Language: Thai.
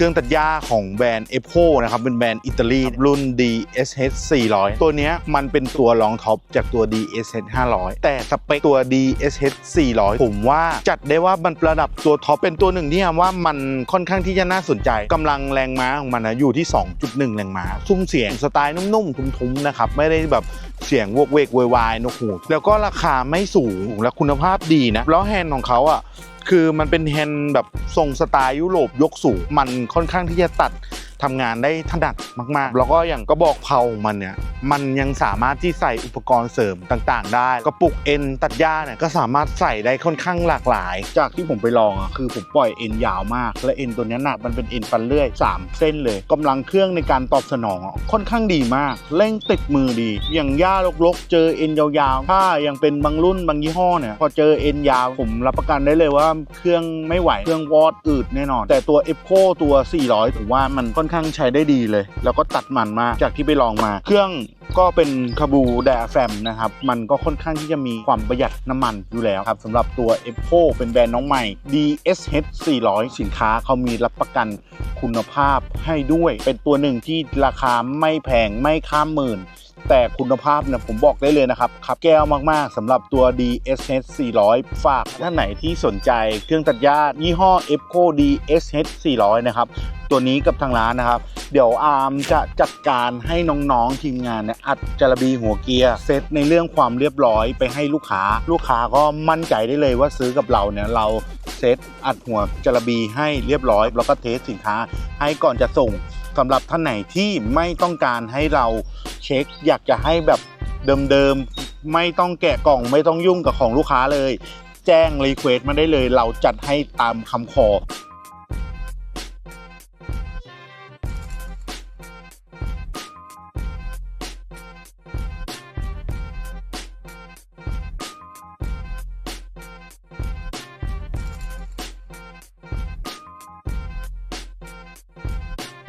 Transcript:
เครื่องตัดหญ้าของแบรนด์ e p o นะครับเป็นแบรนด์อิตาลีรุ่น DSH 400 ตัวนี้มันเป็นตัวรองท็อปจากตัว DSH 500 แต่สเปคตัว DSH 400 ผมว่าจัดได้ว่ามันระดับตัวท็อปเป็นตัวหนึ่งที่ว่ามันค่อนข้างที่จะน่าสนใจกำลังแรงม้าของมันนะอยู่ที่ 2.1 แรงม้าซุ้มเสียงสไตล์นุ่มๆ ทุ้มๆนะครับไม่ได้แบบเสียงวกเวกวยวายนกหูแล้วก็ราคาไม่สูงและคุณภาพดีนะแล้วแฮนด์ของเขาอะ คือมันเป็นแฮนด์แบบทรงสไตล์ยุโรปยกสูงมันค่อนข้างที่จะตัด ทำงานได้ถนัดมาก ๆ แล้วก็อย่างกระบอกเพลาของมันเนี่ยมันยังสามารถที่ใส่อุปกรณ์เสริมต่างๆ ได้กระปุกเอ็นตัดหญ้าเนี่ยก็สามารถใส่ได้ค่อนข้างหลากหลาย จากที่ผมไปลองอะคือผมปล่อยเอ็นยาวมาก และเอ็นตัวเนี้ยหนักมันเป็นเอ็นฟันเลื่อย 3 เส้นเลยกำลังเครื่องในการตอบสนองอะค่อนข้างดีมากเร่งติดมือดี อย่างหญ้าลกๆ เจอเอ็นยาวๆ ถ้ายังเป็นบางรุ่นบางยี่ห้อเนี่ยพอเจอเอ็นยาวผมรับประกันได้เลยว่าเครื่องไม่ไหวเครื่องวอดอืดแน่นอน แต่ตัว e p o ตัว 400 ผมว่ามันค่อนข้างใช้ได้ดีเลย แล้วก็ตัดมันมากจากที่ไปลองมา เครื่องก็เป็นคาบูไดอะแฟมนะครับ มันก็ค่อนข้างที่จะมีความประหยัดน้ำมันอยู่แล้วครับสำหรับตัว e p o เป็นแบรนด์น้องใหม่ DSH 400 สินค้าเขามีรับประกันคุณภาพให้ด้วย เป็นตัวหนึ่งที่ราคาไม่แพงไม่ข้ามหมื่น แต่คุณภาพเนี่ยผมบอกได้เลยนะครับครับแก้วมากๆสำหรับตัว DSH 400 ฝากท่านไหนที่สนใจเครื่องตัดหญ้ายี่ห้อ EPCO DSH 400 นะครับตัวนี้กับทางร้านนะครับ เดี๋ยวอาร์มจะจัดการให้น้องๆทีมงานเนี่ยอัดจารบีหัวเกียร์เซตในเรื่องความเรียบร้อยไปให้ลูกค้า ลูกค้าก็มั่นใจได้เลยว่าซื้อกับเราเนี่ยเราเซตอัดหัวจารบีให้เรียบร้อย แล้วก็เทสสินค้าให้ก่อนจะส่ง สำหรับท่านไหนที่ไม่ต้องการให้เราเช็ค อยากจะให้แบบเดิมๆ ไม่ต้องแกะกล่องไม่ต้องยุ่งกับของลูกค้าเลย แจ้งรีเควสต์มาได้เลย เราจัดให้ตามคำขอ